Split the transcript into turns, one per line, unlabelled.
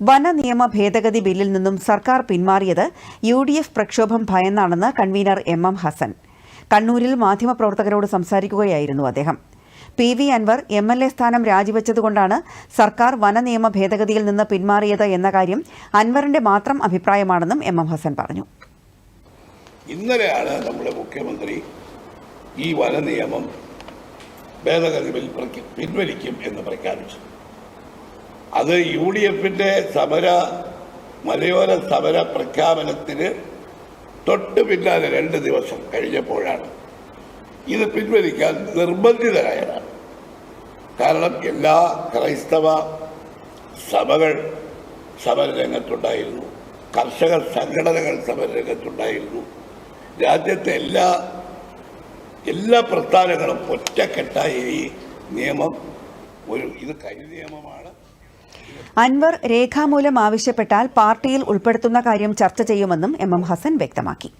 വന നിയമ ഭേദഗതി ബില്ലിൽ നിന്നും സർക്കാർ പിന്മാറിയത് യു ഡി എഫ് പ്രക്ഷോഭം ഭയന്നാണെന്ന് കൺവീനർ എം എം ഹസൻ. കണ്ണൂരിൽ മാധ്യമപ്രവർത്തകരോട് സംസാരിക്കുകയായിരുന്നു അദ്ദേഹം. P V Anvar M L A സ്ഥാനം രാജിവെച്ചതുകൊണ്ടാണ് സർക്കാർ വനനിയമ ഭേദഗതിയിൽ നിന്ന് പിന്മാറിയത് എന്ന കാര്യം അൻവറിന്റെ മാത്രം അഭിപ്രായമാണെന്നും എം എം ഹസൻ പറഞ്ഞു.
ഇന്നലെയാണ് നമ്മുടെ മുഖ്യമന്ത്രി ഈ വനനിയമം ഭേദഗതി ബിൽ പിൻവലിക്കും എന്ന് പ്രഖ്യാപിച്ചു അത് യു ഡി എഫിന്റെ സമര മലയോര സമര പ്രഖ്യാപനത്തിന് തൊട്ട് പിന്നാലെ രണ്ട് ദിവസം കഴിഞ്ഞപ്പോഴാണ് ഇത് പിൻവലിക്കാൻ നിർബന്ധിതരായതാണ്. കാരണം എല്ലാ ക്രൈസ്തവ സഭകൾ സമരരംഗത്തുണ്ടായിരുന്നു. കർഷക സംഘടനകൾ സമരരംഗത്തുണ്ടായിരുന്നു. രാജ്യത്തെ എല്ലാ എല്ലാ പ്രസ്ഥാനങ്ങളും ഒറ്റക്കെട്ടായി ഈ നിയമം ഒരു ഇത് കൈ നിയമമാണ്.
അൻവർ രേഖാമൂലം ആവശ്യപ്പെട്ടാൽ പാർട്ടിയിൽ ഉൾപ്പെടുത്തുന്ന കാര്യം ചർച്ച ചെയ്യുമെന്നും എം എം ഹസൻ വ്യക്തമാക്കി.